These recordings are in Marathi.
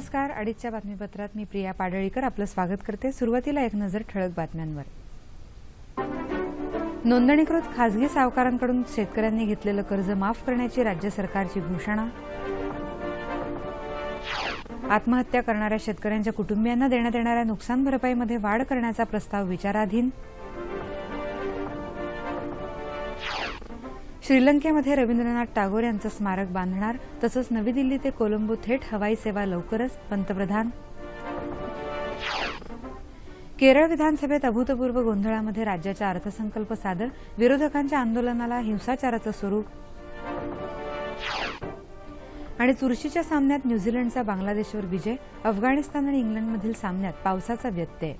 नमस्कार. अडीचच्या बातमीपत्रात मी प्रिया पाडळीकर. आपलं स्वागत करते सुरुवातीला एक नजर ठळक बातम्यांवर. नोंदणीकृत खासगी सावकारांकडून शेतकऱ्यांनी घेतलेलं कर्ज माफ करण्याची राज्य सरकारची घोषणा. आत्महत्या करणाऱ्या शेतकऱ्यांच्या कुटुंबियांना देण्यात येणाऱ्या नुकसान भरपाईमध्ये वाढ करण्याचा प्रस्ताव विचाराधीन. श्रीलंकेमध्ये रवींद्रनाथ टागोर यांचं स्मारक बांधणार तसंच नवी दिल्ली ते कोलंबो थेट हवाई सेवा लवकरच पंतप्रधान. केरळ विधानसभेत अभूतपूर्व गोंधळामध्ये राज्याच्या अर्थसंकल्प सादर विरोधकांच्या आंदोलनाला हिंसाचाराचं स्वरूप. आणि चुरशीच्या सामन्यात न्यूझीलंडचा बांगलादेशवर विजय अफगाणिस्तान आणि इंग्लंडमधील सामन्यात पावसाचा व्यत्यय.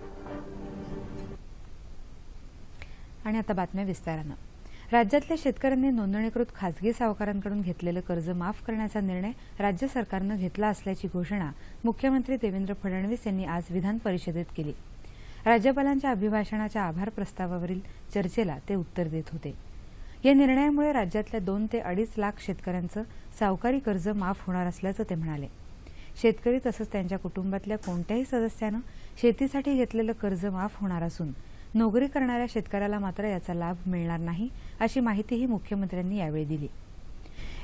आणि आता बातम्या विस्तारानं. राज्यातल्या शेतकऱ्यांनी नोंदणीकृत खासगी सावकारांकडून घेतलेलं कर्ज माफ करण्याचा निर्णय राज्य सरकारनं घेतला असल्याची घोषणा मुख्यमंत्री देवेंद्र फडणवीस यांनी आज विधान परिषदेत केली. राज्यपालांच्या अभिभाषणाच्या आभार प्रस्तावावरील चर्चेला ते उत्तर देत होते. या निर्णयामुळे राज्यातल्या दोन ते अडीच लाख शेतकऱ्यांचं सावकारी कर्ज माफ होणार असल्याचं ते म्हणाले. शेतकरी तसंच त्यांच्या कुटुंबातल्या कोणत्याही सदस्यानं शेतीसाठी घेतलेलं कर्ज माफ होणार असून नोकरी करणाऱ्या शेतकऱ्याला मात्र याचा लाभ मिळणार नाही अशी माहितीही मुख्यमंत्र्यांनी यावेळी दिली.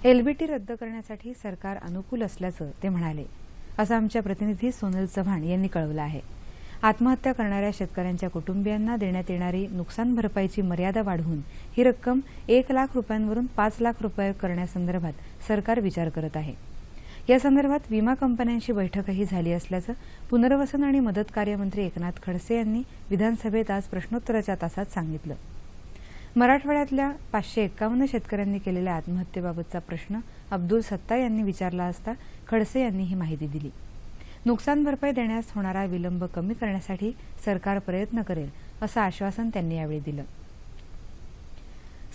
एलबीटी रद्द करण्यासाठी सरकार अनुकूल असल्याचं ते म्हणाले. असं आमच्या प्रतिनिधी सोनल चव्हाण यांनी कळवलं आहे. आत्महत्या करणाऱ्या शेतकऱ्यांच्या कुटुंबियांना देण्यात येणारी नुकसान भरपाईची मर्यादा वाढवून ही रक्कम एक लाख रुपयांवरून पाच लाख रुपये करण्यासंदर्भात सरकार विचार करत आहे. यासंदर्भात विमा कंपन्यांशी बैठकही झाली असल्याचं पुनर्वसन आणि मदत कार्यमंत्री एकनाथ खडसे यांनी विधानसभेत आज प्रश्नोत्तराच्या तासात सांगितलं. मराठवाड्यातल्या पाचशे एक्कावन्न शेतकऱ्यांनी केलेल्या आत्महत्येबाबतचा प्रश्न अब्दुल सत्ता यांनी विचारला असता खडसे यांनी ही माहिती दिली. नुकसान भरपाई देण्यास होणारा विलंब कमी करण्यासाठी सरकार प्रयत्न करेल असं आश्वासन त्यांनी यावेळी दिलं.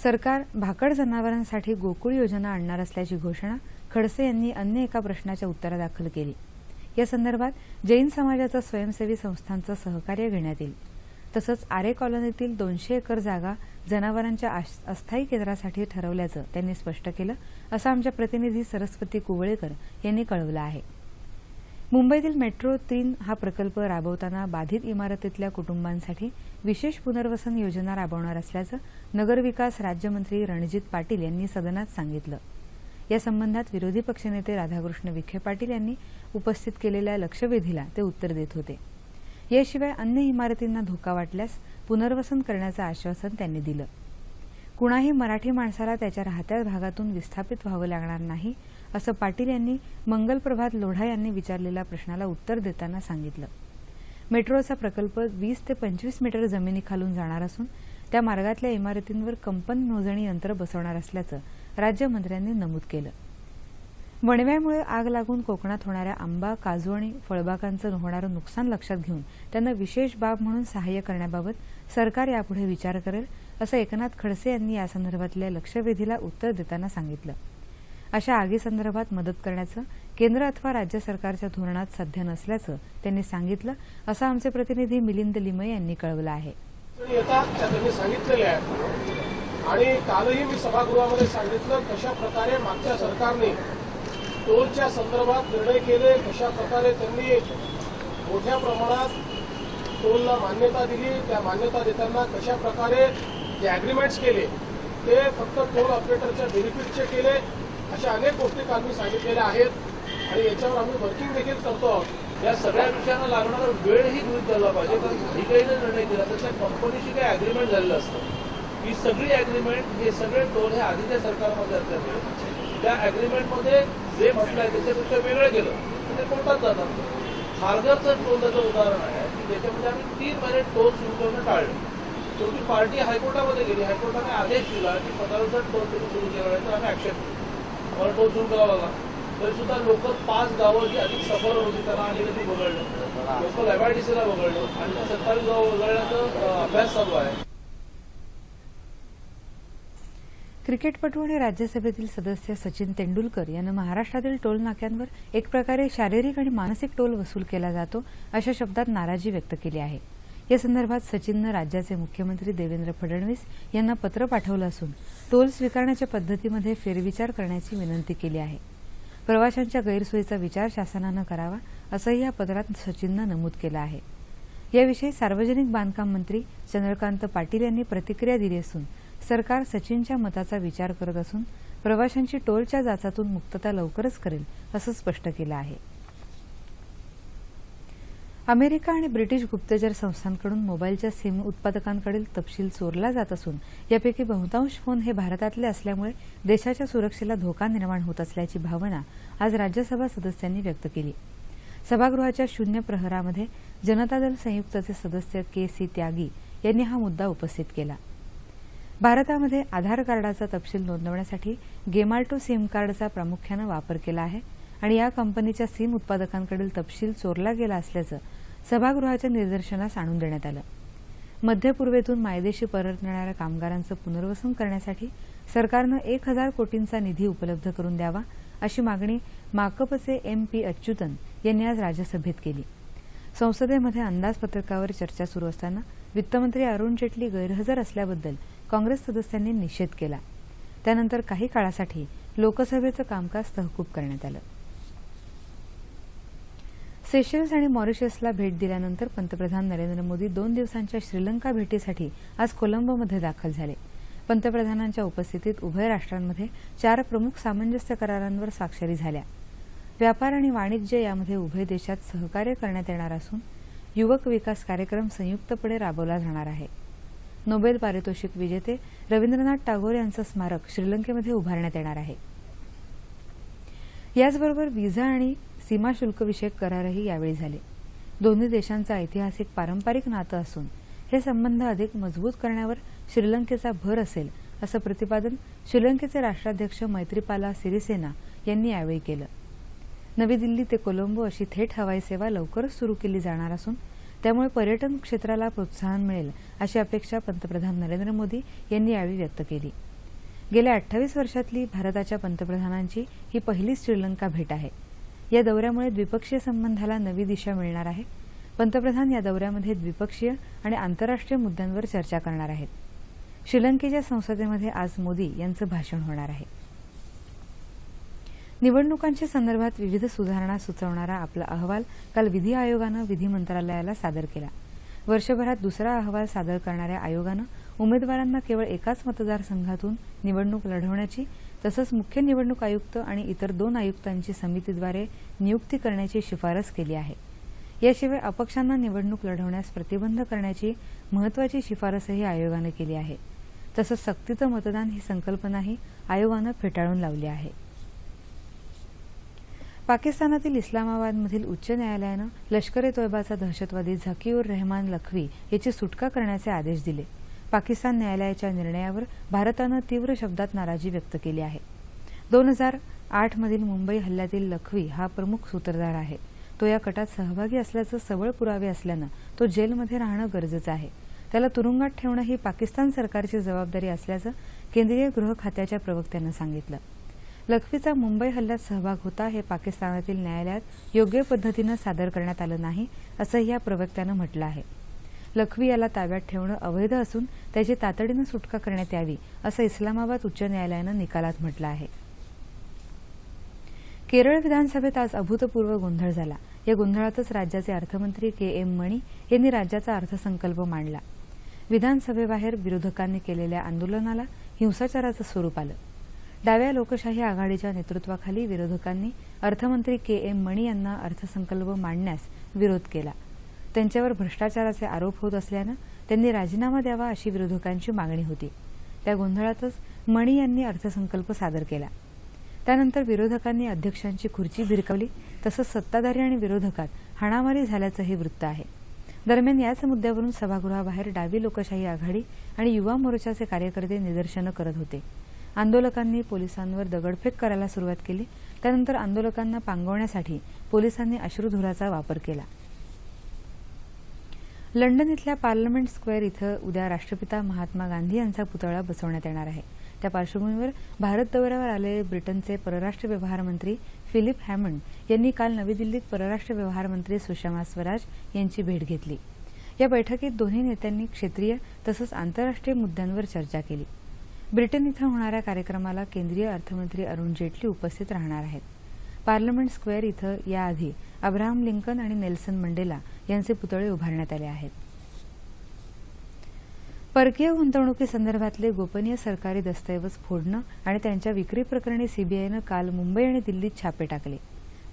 सरकार भाकड जनावरांसाठी गोकुळ योजना आणणार असल्याची घोषणा खडसे यांनी अन्य एका प्रश्नाच्या उत्तरादाखल केली. या संदर्भात जैन समाजाचं स्वयंसेवी संस्थांचं सहकार्य घेण्यात येईल. तसंच आरे कॉलनीतील दोनशे एकर जागा जनावरांच्या अस्थायी केंद्रासाठी ठरवल्याचं त्यांनी स्पष्ट केलं असं आमच्या प्रतिनिधी सरस्वती कुवळेकर यांनी कळवलं आहे. मुंबईतील मेट्रो तीन हा प्रकल्प राबवताना बाधित इमारतीतल्या कुटुंबांसाठी विशेष पुनर्वसन योजना राबवणार असल्याचं नगरविकास राज्यमंत्री रणजित पाटील यांनी सदनात सांगितलं. या संबंधात विरोधी पक्षनेते राधाकृष्ण विखे पाटील यांनी उपस्थित केलेल्या लक्षवेधीला ते उत्तर देत होते. याशिवाय अन्य इमारतींना धोका वाटल्यास पुनर्वसन करण्याचं आश्वासन त्यांनी दिलं. कुणाही मराठी माणसाला त्याच्या राहत्या भागातून विस्थापित व्हावं लागणार नाही असं पाटील यांनी मंगलप्रभात लोढा यांनी विचारलेल्या प्रश्नाला उत्तर देताना सांगितलं. मेट्रोचा प्रकल्प वीस ते पंचवीस मीटर जमिनीखालून जाणार असून त्या मार्गातल्या इमारतींवर कंपन मोजणी यंत्र बसवणार असल्याचं राज्यमंत्र्यांनी नमूद केलं. वणव्यामुळे आग लागून कोकणात होणाऱ्या आंबा काजू आणि फळबागांचं होणारं नुकसान लक्षात घेऊन त्यांना विशेष बाब म्हणून सहाय्य करण्याबाबत सरकार यापुढे विचार करेल असं एकनाथ खडसे यांनी यासंदर्भातल्या लक्षवेधीला उत्तर देताना सांगितलं. अशा आगीसंदर्भात मदत करण्याचं केंद्र अथवा राज्य सरकारच्या धोरणात सध्या नसल्याचं त्यांनी सांगितलं असं आमचे प्रतिनिधी मिलिंद लिमय यांनी कळवलं आहे. आहे आणि कालही मी सभागृहामध्ये सांगितलं कशा प्रकारे मागच्या सरकारने टोलच्या संदर्भात निर्णय केले कशा प्रकारे त्यांनी मोठ्या प्रमाणात टोलला मान्यता दिली त्या मान्यता देताना कशा प्रकारे जे अग्रीमेंट्स केले ते फक्त टोल ऑपरेटरच्या बेनिफिटचे केले अशा अनेक गोष्टी काल मी सांगितलेल्या आहेत. आणि याच्यावर आम्ही वर्किंग देखील करतो या सगळ्या विषयांना लागणारा वेळही गृहित धरला पाहिजे. कारण काही काही जर निर्णय केला तर त्या कंपनीशी काही अग्रीमेंट झालेलं असतं. ही सगळी अग्रीमेंट हे सगळे टोल हे आधीच्या सरकारमध्ये असल्यामुळे त्या अग्रीमेंटमध्ये जे म्हटलंय त्याच्यापेक्षा वेगळं गेलं तर ते कोर्टात जातात. खारघरचं टोल त्याचं उदाहरण आहे की त्याच्यामध्ये आम्ही तीन महिने टोल सुरू करणं टाळलं. शेवटी पार्टी हायकोर्टामध्ये गेली. हायकोर्टाने आदेश दिला की पंधरा टोल तुम्ही सुरू केला तर आम्ही ऍक्सेप्ट करू मला टोल करावा लागला. तरी सुद्धा लोक पाच गावं जी अधिक सफर होती त्यांना आणि ती वगळलं. लोकल एमआयडीसीला वगळलं. आणि सत्तावीस गावं वगळण्याचा अभ्यास चालू आहे. क्रिकेटपटू आणि राज्यसभेतील सदस्य सचिन तेंडुलकर यांना महाराष्ट्रातील टोल नाक्यांवर एक प्रकारे शारीरिक आणि मानसिक टोल वसूल केला जातो अशा शब्दात नाराजी व्यक्त केली आहे. या संदर्भात सचिननं राज्याचे मुख्यमंत्री देवेंद्र फडणवीस यांना पत्र पाठवलं असून टोल स्वीकारण्याच्या पद्धतीमध्ये फेरविचार करण्याची विनंती केली आहे. प्रवाशांच्या गैरसोयीचा विचार शासनानं करावा असंही या पत्रात सचिननं नमूद केलं आहे. याविषयी सार्वजनिक बांधकाम मंत्री चंद्रकांत पाटील यांनी प्रतिक्रिया दिली असून सरकार सचिनच्या मताचा विचार करत असून प्रवाशांची टोलच्या जाचातून मुक्तता लवकरच करेल असं स्पष्ट केलं आहे. अमेरिका आणि ब्रिटिश गुप्तचर संस्थांकडून मोबाईलच्या सिम उत्पादकांकडील तपशील चोरला जात असून यापैकी बहुतांश फोन हे भारतातले असल्यामुळे देशाच्या सुरक्षेला धोका निर्माण होत असल्याची भावना आज राज्यसभा सदस्यांनी व्यक्त केली. सभागृहाच्या शून्य प्रहरामध्ये जनता दल संयुक्तचे सदस्य के सी त्यागी यांनी हा मुद्दा उपस्थित केला. भारतामध्ये आधार कार्डाचा तपशील नोंदवण्यासाठी गेमाल्टो सिम कार्डचा प्रामुख्यानं वापर केला आहे. आणि या कंपनीच्या सिम उत्पादकांकडील तपशील चोरला गेला असल्याचं सभागृहाच्या निदर्शनास आणून देण्यात आलं. मध्य पूर्वेतून मायदेशी परतणाऱ्या कामगारांचं पुनर्वसन करण्यासाठी सरकारनं एक हजार कोटींचा निधी उपलब्ध करून द्यावा अशी मागणी माकपचे एम पी अच्युतन यांनी आज राज्यसभेत केली. संसदेमध्ये अंदाजपत्रकावर चर्चा सुरू असताना वित्तमंत्री अरुण जेटली गैरहजर असल्याबद्दल काँग्रेस सदस्यांनी निषेध केला. त्यानंतर काही काळासाठी लोकसभेचं कामकाज तहकूब करण्यात आलं. सेशल्स आणि मॉरिशसला भेट दिल्यानंतर पंतप्रधान नरेंद्र मोदी दोन दिवसांच्या श्रीलंका भेटीसाठी आज कोलंबोमध्ये दाखल झाले. पंतप्रधानांच्या उपस्थितीत उभय राष्ट्रांमध्ये चार प्रमुख सामंजस्य करारांवर स्वाक्षरी झाल्या. व्यापार आणि वाणिज्य यामध्ये उभय देशात सहकार्य करण्यात येणार असून युवक विकास कार्यक्रम संयुक्तपणे राबवला जाणार आहे. नोबेल पारितोषिक विजेते रवींद्रनाथ टागोर यांचं स्मारक श्रीलंकेमध्ये उभारण्यात येणार आहे. याचबरोबर व्हिसा आणि सीमा विषयक करारही यावेळी झाले. दोन्ही देशांचं ऐतिहासिक पारंपरिक नातं असून हे संबंध अधिक मजबूत करण्यावर श्रीलंकेचा भर असेल असं प्रतिपादन श्रीलंकेचे राष्ट्राध्यक्ष मैत्रीपाला सिरिसेना यांनी यावेळी केलं. नवी दिल्ली ते कोलंबो अशी थेट हवाई सेवा लवकरच सुरू केली जाणार असून त्यामुळे पर्यटन क्षेत्राला प्रोत्साहन मिळेल अशी अपेक्षा पंतप्रधान नरेंद्र मोदी यांनी यावेळी व्यक्त केली. गेल्या अठ्ठावीस वर्षातली भारताच्या पंतप्रधानांची ही पहिलीच श्रीलंका भेट आहे. या दौऱ्यामुळे द्विपक्षीय संबंधाला नवी दिशा मिळणार आहे. पंतप्रधान या दौऱ्यामध्ये द्विपक्षीय आणि आंतरराष्ट्रीय मुद्द्यांवर चर्चा करणार आहेत. श्रीलंकेच्या संसदेमध्ये आज मोदी यांचं भाषण होणार आहे. निवडणुकांच्या संदर्भात विविध सुधारणा सुचवणारा आपला अहवाल काल विधी आयोगानं विधी मंत्रालयाला सादर केला. वर्षभरात दुसरा अहवाल सादर करणाऱ्या आयोगानं उमेदवारांना केवळ एकाच मतदारसंघातून निवडणूक लढवण्याची तसंच मुख्य निवडणूक आयुक्त आणि इतर दोन आयुक्तांची समितीद्वारे नियुक्ती करण्याची शिफारस केली आहे. याशिवाय अपक्षांना निवडणूक लढवण्यास प्रतिबंध करण्याची महत्वाची शिफारसही आयोगानं केली आहे. तसंच सक्तीचं मतदान ही संकल्पनाही आयोगानं फेटाळून लावली आहे. पाकिस्तानातील इस्लामाबादमधील उच्च न्यायालयानं लष्कर ए तोयबाचा दहशतवादी झकीउर रहमान लखवी याची सुटका करण्याचे आदेश दिले. पाकिस्तान न्यायालयाच्या निर्णयावर भारतानं तीव्र शब्दात नाराजी व्यक्त केली आहे. दोन हजार आठमधील मुंबई हल्ल्यातील लखवी हा प्रमुख सूत्रधार आहे. तो या कटात सहभागी असल्याचं सबळ पुरावे असल्यानं तो जेलमध्ये राहणं गरजेचं आहे. त्याला तुरुंगात ठेवणं ही पाकिस्तान सरकारची जबाबदारी असल्याचं केंद्रीय गृह खात्याच्या प्रवक्त्यानं सांगितलं. लखवीचा मुंबई हल्ल्यात सहभाग होता हे पाकिस्तानातील न्यायालयात योग्य पद्धतीनं सादर करण्यात आलं नाही असंही या प्रवक्त्यानं म्हटलं आहे. लखवी याला ताब्यात ठेवणं अवैध असून त्याची तातडीनं सुटका करण्यात यावी असं इस्लामाबाद उच्च न्यायालयानं निकालात म्हटलं आहे. केरळ विधानसभेत आज अभूतपूर्व गोंधळ झाला. या गोंधळातच राज्याचे अर्थमंत्री के एम मणी यांनी राज्याचा अर्थसंकल्प मांडला. विधानसभेबाहेर विरोधकांनी केलेल्या आंदोलनाला हिंसाचाराचं स्वरूप आलं. डाव्या लोकशाही आघाडीच्या नेतृत्वाखाली विरोधकांनी अर्थमंत्री के एम मणी यांना अर्थसंकल्प मांडण्यास विरोध केला. त्यांच्यावर भ्रष्टाचाराचे आरोप होत असल्यानं त्यांनी राजीनामा द्यावा अशी विरोधकांची मागणी होती. त्या गोंधळातच मणी यांनी अर्थसंकल्प सादर केला. त्यानंतर विरोधकांनी अध्यक्षांची खुर्ची भिरकावली तसंच सत्ताधारी आणि विरोधकात हाणामारी झाल्याचंही वृत्त आहे. दरम्यान याच मुद्द्यावरून सभागृहाबाहेर डावी लोकशाही आघाडी आणि युवा मोर्चाचे कार्यकर्ते निदर्शनं करत होते. आंदोलकांनी पोलिसांवर दगडफेक करायला सुरुवात केली. त्यानंतर आंदोलकांना पांगवण्यासाठी पोलिसांनी अश्रुधुराचा वापर केला. लंडन इथल्या पार्लमेंट स्क्वेअर इथं उद्या राष्ट्रपिता महात्मा गांधी यांचा पुतळा बसवण्यात येणार आहे. त्या पार्श्वभूमीवर भारत दौऱ्यावर आलेले ब्रिटनचे परराष्ट्र व्यवहार मंत्री फिलिप हॅमंड यांनी काल नवी दिल्लीत परराष्ट्र व्यवहार मंत्री सुषमा स्वराज यांची भेट घेतली. या बैठकीत दोन्ही नेत्यांनी क्षेत्रीय तसंच आंतरराष्ट्रीय मुद्द्यांवर चर्चा केली. ब्रिटन इथं होणाऱ्या कार्यक्रमाला केंद्रीय अर्थमंत्री अरुण जेटली उपस्थित राहणार आहेत. पार्लमेंट स्क्वेअर इथं याआधी अब्राहम लिंकन आणि नेल्सन मंडेला यांचे पुतळे उभारण्यात आले आहेत. परकीय गुंतवणुकीसंदर्भातले गोपनीय सरकारी दस्तऐवज फोडणं आणि त्यांच्या विक्री प्रकरणी सीबीआयनं काल मुंबई आणि दिल्लीत छापे टाकले.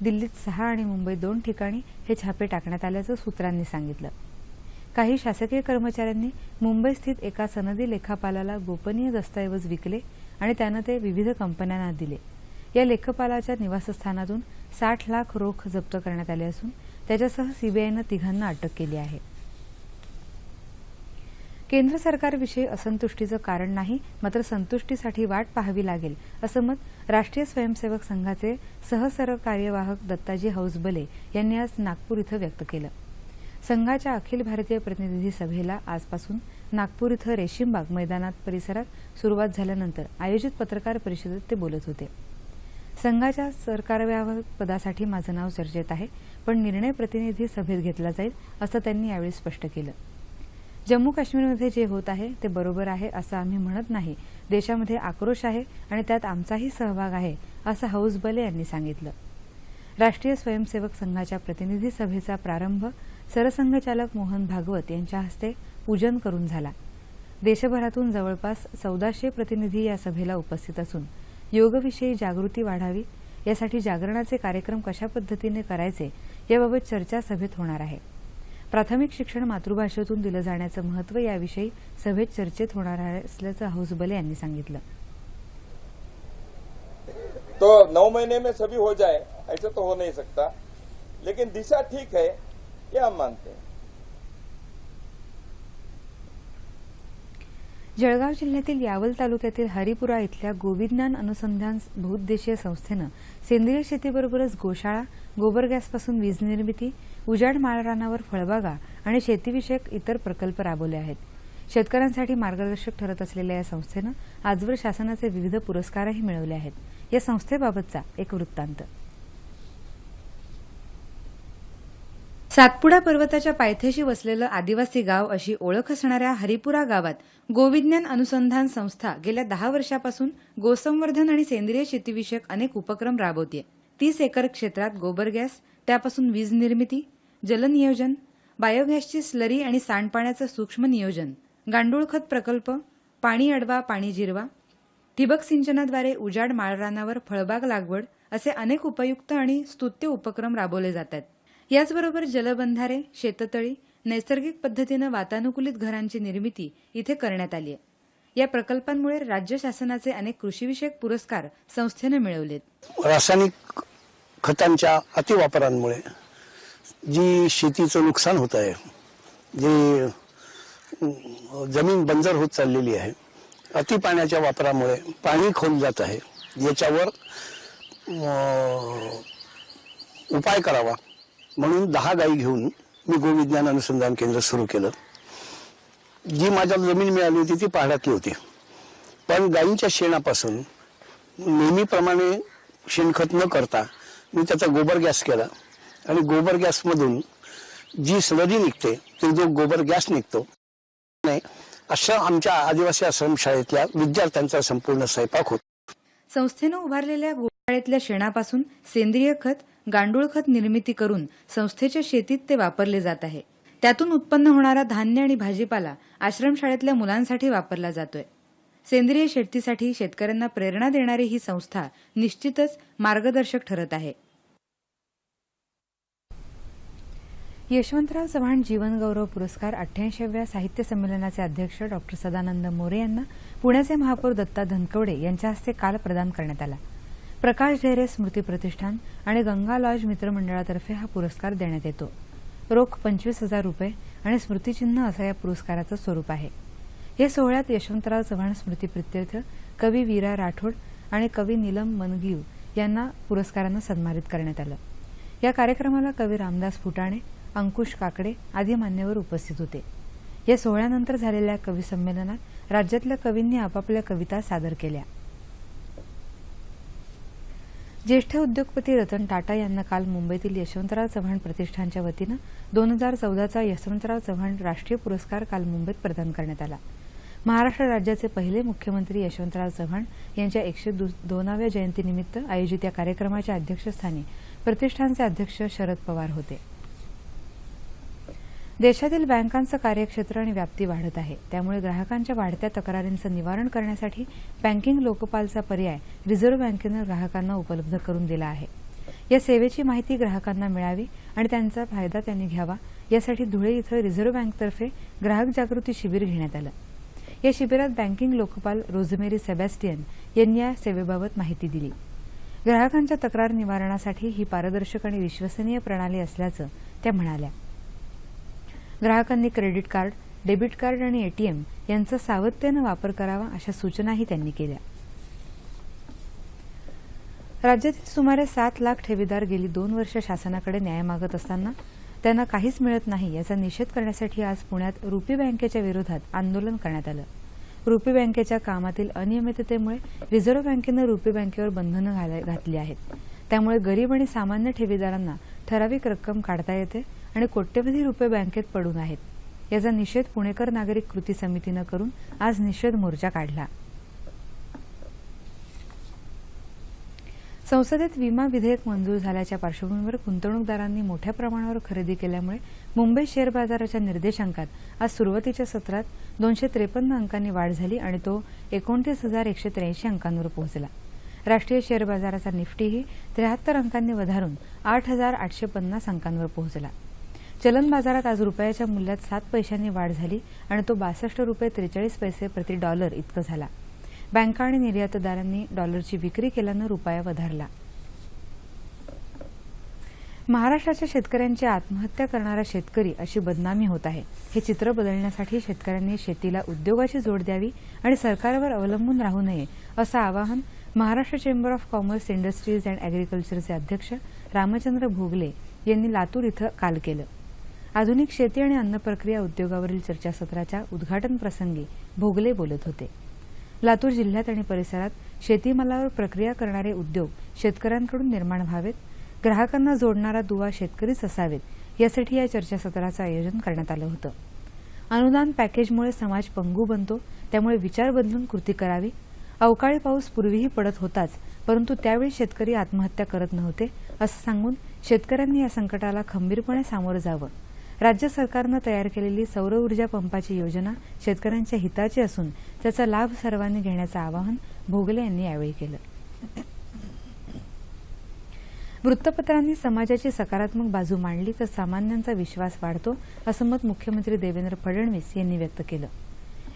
दिल्लीत सहा आणि मुंबई दोन ठिकाणी हे छापे टाकण्यात आल्याचं सूत्रांनी सांगितलं. काही शासकीय कर्मचाऱ्यांनी मुंबईस्थित एका सनदी लेखापालाला गोपनीय दस्तऐवज विकले आणि त्यानं ते विविध कंपन्यांना दिले. या लेखपालाच्या निवासस्थानातून साठ लाख रोख जप्त करण्यात आले असून त्याच्यासह सीबीआयनं तिघांना अटक केली आहे. केंद्र सरकारविषयी असंतुष्टीचं कारण नाही मात्र संतुष्टीसाठी वाट पाहावी लागेल असं मत राष्ट्रीय स्वयंसेवक संघाचे सहसरकार्यवाहक दत्ताजी हौसबले यांनी आज नागपूर इथं व्यक्त केलं. संघाच्या अखिल भारतीय प्रतिनिधी सभेला आजपासून नागपूर इथं रेशीमबाग मैदानात परिसरात सुरुवात झाल्यानंतर आयोजित पत्रकार परिषदेत ते बोलत होते. संघाच्या सरकारव्यावक पदासाठी माझं नाव चर्चेत आहे पण निर्णय प्रतिनिधी सभेत घेतला जाईल असं त्यांनी यावेळी स्पष्ट केलं. जम्मू काश्मीरमध्ये जे होत आहे ते बरोबर आहे असं आम्ही म्हणत नाही. देशामध्ये आक्रोश आहे आणि त्यात आमचाही सहभाग आहे असं हौसबले यांनी सांगितलं. राष्ट्रीय स्वयंसेवक संघाच्या प्रतिनिधी सभेचा प्रारंभ सरसंघचालक मोहन भागवत यांच्या हस्ते पूजन करून झाला. देशभरातून जवळपास चौदाशे प्रतिनिधी या सभेला उपस्थित असून योगविषयी जागृती वाढावी यासाठी जागरणाचे कार्यक्रम कशा पद्धतीने करायचे याबाबत चर्चा सभेत होणार आहे. प्राथमिक शिक्षण मातृभाषेतून दिलं जाण्याचं महत्त्व याविषयी सभेत चर्चेत होणार असल्याचं हौसबले यांनी सांगितलं. तो नौ महीने में सभी हो जाए ऐसा तो हो नहीं सकता. लेकिन दिशा ठीक है ये हम मानते हैं. जळगाव जिल्ह्यातील यावल तालुक्यातील हरिपुरा इथल्या गोविज्ञान अनुसंधान बहुउद्देशीय संस्थेनं सेंद्रिय शेतीबरोबरच गोशाळा गोबर गॅसपासून वीज निर्मिती उजाड माळरानावर फळबागा आणि शेतीविषयक इतर प्रकल्प राबवले आहेत. शेतकऱ्यांसाठी मार्गदर्शक ठरत असलेल्या या संस्थेनं आजवर शासनाचे विविध पुरस्कारही मिळवले आहेत. या संस्थेबाबतचा एक वृत्तांत. सातपुडा पर्वताच्या पायथ्याशी वसलेलं आदिवासी गाव अशी ओळख असणाऱ्या हरिपुरा गावात गोविज्ञान अनुसंधान संस्था गेल्या दहा वर्षापासून गोसंवर्धन आणि सेंद्रिय शेतीविषयक अनेक उपक्रम राबवते तीस एकर क्षेत्रात गोबर गॅस त्यापासून वीज निर्मिती जलनियोजन बायोगॅसची स्लरी आणि सांडपाण्याचं सूक्ष्म नियोजन गांडूळ खत प्रकल्प पाणी अडवा पाणी जिरवा ठिबक सिंचनाद्वारे उजाड माळरानावर फळबाग लागवड असे अनेक उपयुक्त आणि स्तुत्य उपक्रम राबवले जातात. याचबरोबर जलबंधारे शेततळी नैसर्गिक पद्धतीनं वातानुकूलित घरांची निर्मिती इथे करण्यात आली आहे. या प्रकल्पांमुळे राज्य शासनाचे अनेक कृषीविषयक पुरस्कार संस्थेनं मिळवलेत. रासायनिक खतांच्या अतिवापरांमुळे जी शेतीचं नुकसान होत आहे जी जमीन बंजर होत चाललेली आहे अति पाण्याच्या वापरामुळे पाणी खोल जात आहे याच्यावर उपाय करावा. म्हणून दहा गायी घेऊन मी गोविज्ञान अनुसंधान केंद्र सुरू केलं. जी माझ्या जमीन मिळाली होती ती पहाडातली होती. पण गायींच्या शेणापासून नेहमीप्रमाणे शेणखत न करता मी त्याचा गोबर गॅस केला. आणि गोबर गॅसमधून जी स्लरी निघते तो जो गोबर गॅस निघतो नाही अशा आमच्या आदिवासी आश्रमशाळेतल्या विद्यार्थ्यांचा संपूर्ण स्वयंपाक होतो. संस्थेनं उभारलेल्या गोशाळेतल्या शेणापासून सेंद्रिय खत गांडूळ खत निर्मिती करून संस्थेच्या शेतीत ते वापरले जात आहे. त्यातून उत्पन्न होणारा धान्य आणि भाजीपाला आश्रमशाळेतल्या मुलांसाठी वापरला जातोय. सेंद्रिय शेतीसाठी शेतकऱ्यांना प्रेरणा देणारी ही संस्था निश्चितच मार्गदर्शक ठरत आहे. यशवंतराव चव्हाण जीवनगौरव पुरस्कार अठ्ठ्याऐंशीव्या साहित्य संमेलनाचे अध्यक्ष डॉक्टर सदानंद मोरे यांना पुण्याचे महापौर दत्ता धनकवडे यांच्या हस्ते काल प्रदान करण्यात आला. प्रकाश ढेरे स्मृती प्रतिष्ठान आणि गंगा लॉज मित्रमंडळातर्फे हा पुरस्कार देण्यात येतो. रोख पंचवीस हजार रुपये आणि स्मृतिचिन्ह असं या पुरस्काराचं स्वरूप आहे. या सोहळ्यात यशवंतराव चव्हाण स्मृती प्रित्यर्थ कवी वीरा राठोड आणि कवी नीलम मनगीव यांना पुरस्कारानं सन्मानित करण्यात आलं. या कार्यक्रमाला कवी रामदास फुटाणे अंकुश काकडे आदी मान्यवर उपस्थित होते. या सोहळ्यानंतर झालेल्या कवी संमेलनात राज्यातल्या कवींनी आपापल्या कविता सादर केल्या. ज्येष्ठ उद्योगपती रतन टाटा यांना काल मुंबईतील यशवंतराव चव्हाण प्रतिष्ठानच्या वतीनं दोन हजार चौदाचा यशवंतराव चव्हाण राष्ट्रीय पुरस्कार काल मुंबईत प्रदान करण्यात आला. महाराष्ट्र राज्याचे पहिले मुख्यमंत्री यशवंतराव चव्हाण यांच्या एकशे दु- दोनाव्या जयंतीनिमित्त आयोजित या कार्यक्रमाच्या अध्यक्षस्थानी प्रतिष्ठानचे अध्यक्ष शरद पवार होते. देशातील बँकांचं कार्यक्षेत्र आणि व्याप्ती वाढत आहे. त्यामुळे ग्राहकांच्या वाढत्या तक्रारींचं निवारण करण्यासाठी बँकिंग लोकपालचा पर्याय रिझर्व्ह बँकेनं ग्राहकांना उपलब्ध करून दिला आहे. या सेवेची माहिती ग्राहकांना मिळावी आणि त्यांचा फायदा त्यांनी घ्यावा यासाठी धुळे इथं रिझर्व्ह बँकतर्फे ग्राहक जागृती शिबिर घेण्यात आलं. या शिबिरात बँकिंग लोकपाल रोझमेरी सेबॅस्टियन यांनी या सेवेबाबत माहिती दिली. ग्राहकांच्या तक्रार निवारणासाठी ही पारदर्शक आणि विश्वसनीय प्रणाली असल्याचं त्या म्हणाल्या. ग्राहकांनी क्रेडिट कार्ड डेबिट कार्ड आणि एटीएम यांचा सावधतेनं वापर करावा अशा सूचनाही त्यांनी केल्या. राज्यातील सुमारे सात लाख ठेवीदार गेली दोन वर्ष शासनाकडे न्याय मागत असताना त्यांना काहीच मिळत नाही याचा निषेध करण्यासाठी आज पुण्यात रुपी बँकेच्या विरोधात आंदोलन करण्यात आलं. रुपी बँकेच्या कामातील अनियमिततेमुळे रिझर्व्ह बँकेनं रुपी बँकेवर बंधनं घातली आहेत. त्यामुळे गरीब आणि सामान्य ठेवीदारांना ठराविक रक्कम काढता येते आणि कोट्यवधी रुपये बँकेत पडून आहेत. याचा निषेध पुणेकर नागरिक कृती समितीनं करून आज निषेध मोर्चा काढला. संसदेत विमा विधेयक मंजूर झाल्याच्या पार्श्वभूमीवर गुंतवणूकदारांनी मोठ्या प्रमाणावर खरेदी केल्यामुळे मुंबई शेअर बाजाराच्या निर्देशांकात आज सुरुवातीच्या सत्रात दोनशे त्रेपन्न अंकांनी वाढ झाली आणि तो एकोणतीस हजार एकशे त्र्याऐंशी अंकांवर पोहोचला. राष्ट्रीय शेअर बाजाराचा निफ्टीही त्र्याहत्तर अंकांनी वधारून आठ हजार आठशे पन्नास अंकांवर पोहोचला. चलन बाजारात आज रुपयाच्या मूल्यात सात पैशांनी वाढ झाली आणि तो बासष्ट रुपये त्रेचाळीस पैसे प्रति डॉलर इतकं झाला. बँका आणि निर्यातदारांनी डॉलरची विक्री केल्यानं रुपया वधारला. महाराष्ट्राच्या शेतकऱ्यांची आत्महत्या करणारा शेतकरी अशी बदनामी होत आहे. हे चित्र बदलण्यासाठी शेतकऱ्यांनी शेतीला उद्योगाची जोड द्यावी आणि सरकारवर अवलंबून राहू नये असं आवाहन Maharashtra chamber of commerce industries and अॅग्रिकल्चरचे अध्यक्ष रामचंद्र भोगले यांनी लातूर इथं काल केलं. आधुनिक शेती आणि अन्न प्रक्रिया उद्योगावरील चर्चासत्राच्या उद्घाटन प्रसंगी भोगले बोलत होते. लातूर जिल्ह्यात आणि परिसरात शेतीमालावर प्रक्रिया करणारे उद्योग शेतकऱ्यांकडून निर्माण व्हावेत ग्राहकांना जोडणारा दुवा शेतकरीच असावेत यासाठी या चर्चासत्राचं आयोजन करण्यात आलं होतं. अनुदान पॅकेजमुळे समाज पंगू बनतो त्यामुळे विचार बदलून कृती करावी. अवकाळी पाऊस पूर्वीही पडत होताच परंतु त्यावेळी शेतकरी आत्महत्या करत नव्हते असं सांगून शेतकऱ्यांनी या संकटाला खंबीरपणे सामोरं जावं. राज्य सरकारनं तयार केलेली सौर ऊर्जा पंपाची योजना शेतकऱ्यांच्या हिताची असून त्याचा लाभ सर्वांनी घेण्याचं आवाहन भोगले यांनी यावेळी केलं. वृत्तपत्रांनी समाजाची सकारात्मक बाजू मांडली तर सामान्यांचा विश्वास वाढतो असं मत मुख्यमंत्री देवेंद्र फडणवीस यांनी व्यक्त केलं.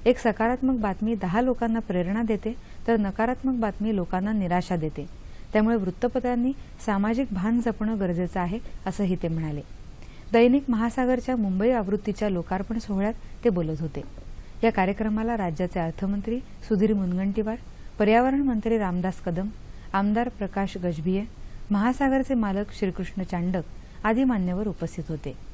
एक सकारात्मक बातमी दहा लोकांना प्रेरणा देते तर नकारात्मक बातमी लोकांना निराशा देते. त्यामुळे वृत्तपत्रांनी सामाजिक भान जपणं गरजेचं आहे असंही ते म्हणाले. दैनिक महासागरच्या मुंबई आवृत्तीच्या लोकार्पण सोहळ्यात ते बोलत होते. या कार्यक्रमाला राज्याचे अर्थमंत्री सुधीर मुनगंटीवार पर्यावरण मंत्री रामदास कदम आमदार प्रकाश गजभिये महासागरचे मालक श्रीकृष्ण चांडक आदी मान्यवर उपस्थित होते.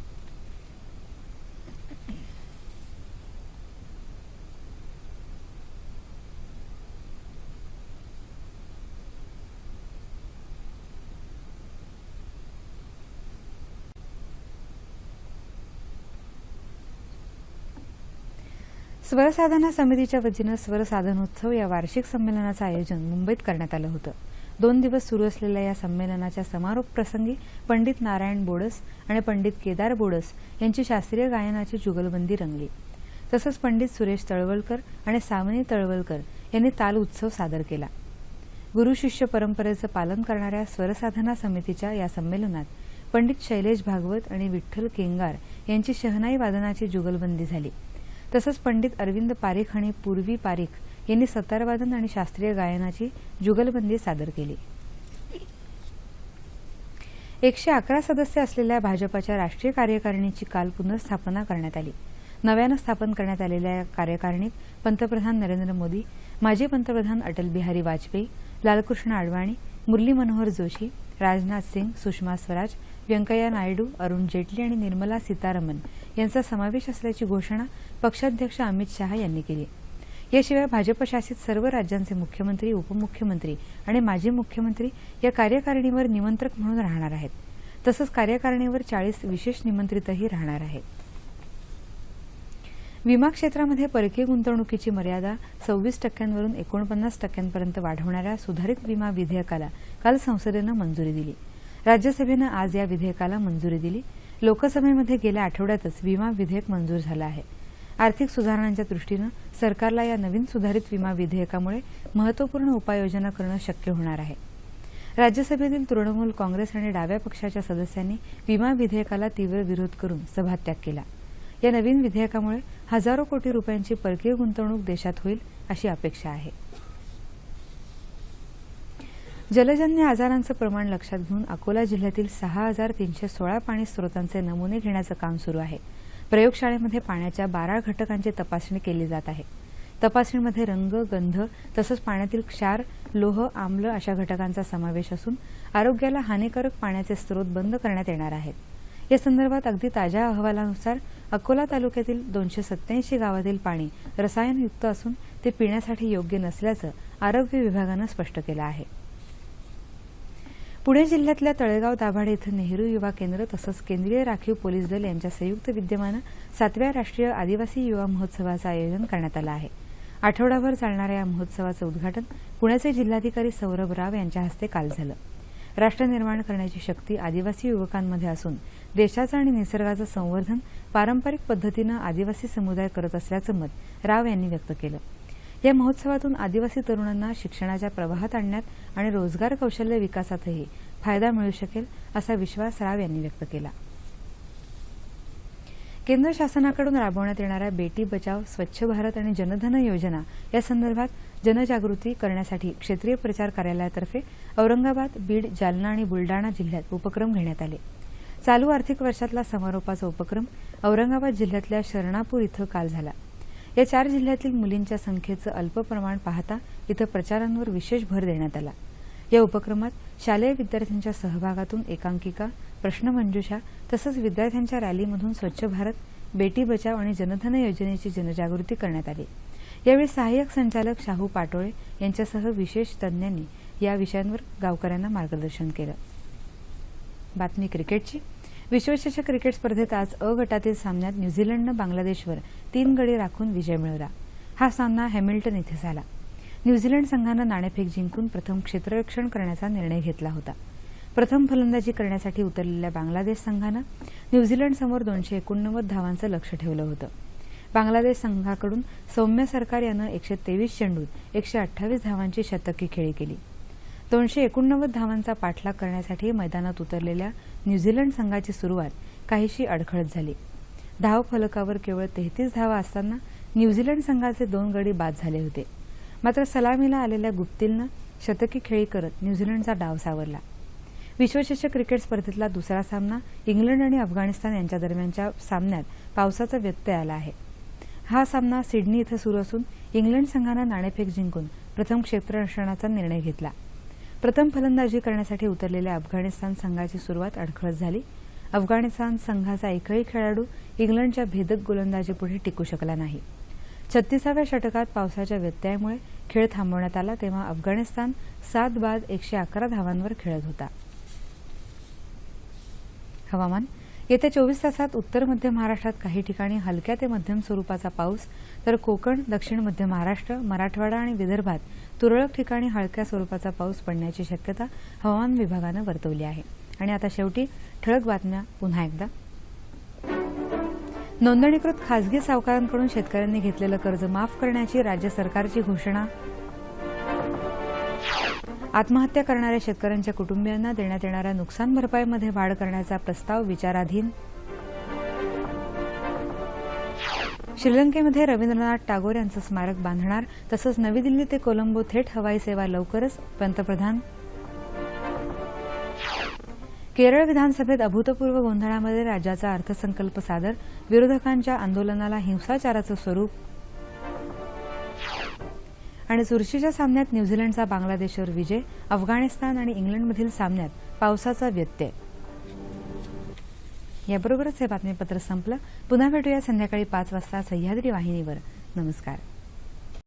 स्वरसाधना समितीच्या वतीनं स्वरसाधनोत्सव या वार्षिक संमेलनाचं आयोजन मुंबईत करण्यात आलं होतं. दोन दिवस सुरू असलेल्या या संमेलनाच्या समारोप प्रसंगी पंडित नारायण बोडस आणि पंडित केदार बोडस यांची शास्त्रीय गायनाची जुगलबंदी रंगली. तसंच पंडित सुरेश तळवलकर आणि सावनी तळवलकर यांनी ताल उत्सव सादर केला. गुरु शिष्य परंपरेचं पालन करणाऱ्या स्वरसाधना समितीच्या या संमेलनात पंडित शैलेश भागवत आणि विठ्ठल केंगार यांची शहनाई वादनाची जुगलबंदी झाली. तसंच पंडित अरविंद पारिख आणि पूर्वी पारिख यांनी सतारवादन आणि शास्त्रीय गायनाची जुगलबंदी सादर केली. एकशे अकरा सदस्य असलेल्या भाजपाच्या राष्ट्रीय कार्यकारिणीची काल पुनर्स्थापना करण्यात आली. नव्यानं स्थापन करण्यात आलेल्या या कार्यकारिणीत पंतप्रधान नरेंद्र मोदी माजी पंतप्रधान अटल बिहारी वाजपेयी लालकृष्ण अडवाणी मुरली मनोहर जोशी राजनाथ सिंग सुषमा स्वराज व्यंकय्या नायडू अरुण जेटली आणि निर्मला सीतारमन यांचा समावेश असल्याची घोषणा पक्षाध्यक्ष अमित शहा यांनी केली. याशिवाय भाजपशासित सर्व राज्यांचे मुख्यमंत्री उपमुख्यमंत्री आणि माजी मुख्यमंत्री या कार्यकारिणीवर निमंत्रक म्हणून राहणार आहेत. तसंच कार्यकारिणीवर चाळीस विशेष निमंत्रितही राहणार आहेत. विमा क्षेत्रामध्ये परकीय गुंतवणुकीची मर्यादा सव्वीस टक्क्यांवरून एकोणपन्नास टक्क्यांपर्यंत वाढवणाऱ्या सुधारित विमा विधेयकाला काल संसदेनं मंजुरी दिली. राज्यसभेनं आज या विधेयकाला मंजुरी दिली. लोकसभेमध्ये गेल्या आठवड्यातच विमा विधेयक मंजूर झालं आहे. आर्थिक सुधारणांच्या दृष्टीनं सरकारला या नवीन सुधारित विमा विधेयकामुळे महत्त्वपूर्ण उपाययोजना करणं शक्य होणार आहे. राज्यसभेतील तृणमूल काँग्रेस आणि डाव्या पक्षाच्या सदस्यांनी विमा विधेयकाला तीव्र विरोध करून सभात्याग केला. या नवीन विधेयकामुळे हजारो कोटी रुपयांची परकीय गुंतवणूक देशात होईल अशी अपेक्षा आहे. जलजन्य आजारांचं प्रमाण लक्षात घेऊन अकोला जिल्ह्यातील सहा हजार तीनशे सोळा पाणी स्रोतांचे नमुने घेण्याचं काम सुरू आहे. प्रयोगशाळेमध्ये पाण्याच्या बारा घटकांची तपासणी केली जात आहे. तपासणीमध्ये रंग गंध तसंच पाण्यातील क्षार लोह आम्ल अशा घटकांचा समावेश असून आरोग्याला हानिकारक पाण्याचे स्रोत बंद करण्यात येणार आहेत. या संदर्भात अगदी ताज्या अहवालानुसार अकोला तालुक्यातील दोनशे सत्याऐंशी गावातील पाणी रसायनयुक्त असून ते पिण्यासाठी योग्य नसल्याचं आरोग्य विभागानं स्पष्ट केलं आहे. पुणे जिल्ह्यातल्या तळेगाव दाभाडे इथं नेहरू युवा केंद्र तसंच केंद्रीय राखीव पोलीस दल यांच्या संयुक्त विद्यमानं सातव्या राष्ट्रीय आदिवासी युवा महोत्सवाचं आयोजन करण्यात आलं आहे. आठवडाभर चालणाऱ्या या महोत्सवाचं उद्घाटन पुण्याचे जिल्हाधिकारी सौरभ राव यांच्या हस्ते काल झालं. राष्ट्र निर्माण करण्याची शक्ती आदिवासी युवकांमध्ये असून देशाचं आणि निसर्गाचं संवर्धन पारंपरिक पद्धतीनं आदिवासी समुदाय करत असल्याचं मत राव यांनी व्यक्त केलं. या महोत्सवातून आदिवासी तरुणांना शिक्षणाच्या प्रवाहात आणण्यात आणि रोजगार कौशल्य विकासातही फायदा मिळू शकेल असा विश्वास राव यांनी व्यक्त केला. केंद्र शासनाकडून राबवण्यात येणाऱ्या बेटी बचाव स्वच्छ भारत आणि जनधन योजना या संदर्भात जनजागृती करण्यासाठी क्षेत्रीय प्रचार कार्यालयातर्फे औरंगाबाद बीड जालना आणि बुलडाणा जिल्ह्यात उपक्रम घेण्यात आले. चालू आर्थिक वर्षातला समारोपाचा उपक्रम औरंगाबाद जिल्ह्यातल्या शरणापूर इथं काल झाला. या चार जिल्ह्यातील मुलींच्या संख्येचं अल्प प्रमाण पाहता इथं प्रचारांवर विशेष भर देण्यात आला. या उपक्रमात शालेय विद्यार्थ्यांच्या सहभागातून एकांकिका प्रश्नमंजुषा तसंच विद्यार्थ्यांच्या रॅलीमधून स्वच्छ भारत बेटी बचाव आणि जनधन योजनेची जनजागृती करण्यात आली. यावेळी सहाय्यक संचालक शाहू पाटोळे यांच्यासह विशेष तज्ज्ञांनी या विषयांवर गावकऱ्यांना मार्गदर्शन केलं. बातमी क्रिकेटची विश्वचषक क्रिकेट स्पर्धेत आज अ गटातील सामन्यात न्यूझीलंडनं बांगलादेशवर तीन गडी राखून विजय मिळवला. हा सामना हॅमिल्टन इथे झाला. न्यूझीलंड संघानं नाणेफेक जिंकून प्रथम क्षेत्ररक्षण करण्याचा निर्णय घेतला होता. प्रथम फलंदाजी करण्यासाठी उतरलेल्या बांगलादेश संघानं न्यूझीलंडसमोर दोनशे एकोणनव्वद धावांचं लक्ष ठेवलं होतं. बांगलादेश संघाकडून सौम्य सरकार यानं एकशे तेवीस चेंडूत एकशे अठ्ठावीस धावांची शतकी खेळी केली. दोनशे एकोणनव्वद धावांचा पाठलाग करण्यासाठी मैदानात उतरलेल्या न्यूझीलंड संघाची सुरुवात काहीशी अडखळत झाली. धाव फलकावर केवळ तेहतीस धावा असताना न्यूझीलंड संघाचे दोन गडी बाद झाले होते. मात्र सलामीला आलेल्या गुप्तीलनं शतकी खेळी करत न्यूझीलंडचा डाव सावरला. विश्वचषक क्रिकेट स्पर्धेतला दुसरा सामना इंग्लंड आणि अफगाणिस्तान यांच्या दरम्यानच्या सामन्यात पावसाचा व्यत्यय आला आहे. हा सामना सिडनी इथं सुरू असून इंग्लंड संघानं नाणेफेक जिंकून प्रथम क्षेत्ररक्षणाचा निर्णय घेतला. प्रथम फलंदाजी करण्यासाठी उतरलेल्या अफगाणिस्तान संघाची सुरुवात अडखळत झाली. अफगाणिस्तान संघाचा एकही खेळाडू इंग्लंडच्या भेदक गोलंदाजीपुढे टिकू शकला नाही. छत्तीसाव्या षटकात पावसाच्या व्यत्ययामुळे खेळ थांबवण्यात आला तेव्हा अफगाणिस्तान सात बाद एकशे अकरा धावांवर खेळत होता. हवामान येत्या चोवीस तासात उत्तर मध्य महाराष्ट्रात काही ठिकाणी हलक्या ते मध्यम स्वरूपाचा पाऊस तर कोकण दक्षिण मध्य महाराष्ट्र मराठवाडा आणि विदर्भात तुरळक ठिकाणी हलक्या स्वरूपाचा पाऊस पडण्याची शक्यता हवामान विभागानं वर्तवली आहे. आणि आता शेवटी ठळक बातम्या पुन्हा एकदा. नोंदणीकृत खासगी सावकारांकडून शेतकऱ्यांनी घेतलेलं कर्ज माफ करण्याची राज्य सरकारची घोषणा आत्महत्या करणाऱ्या शेतकऱ्यांच्या कुटुंबियांना देण्यात येणाऱ्या नुकसान भरपाईमध्ये वाढ करण्याचा प्रस्ताव विचाराधीन. श्रीलंकेमध्ये रवींद्रनाथ टागोर यांचं स्मारक बांधणार तसंच नवी दिल्ली ते कोलंबो थेट हवाई सेवा लवकरच पंतप्रधान. केरळ विधानसभेत अभूतपूर्व गोंधळामध्ये राज्याचा अर्थसंकल्प सादर विरोधकांच्या आंदोलनाला हिंसाचाराचं स्वरूप आणि चुरशीच्या सामन्यात न्यूझीलंडचा बांगलादेशवर विजय अफगाणिस्तान आणि इंग्लंडमधील सामन्यात पावसाचा व्यत्यय. याबरोबरच हे बातमीपत्र संपलं. पुन्हा भेटूया संध्याकाळी पाच वाजता सह्याद्री वाहिनीवर. नमस्कार.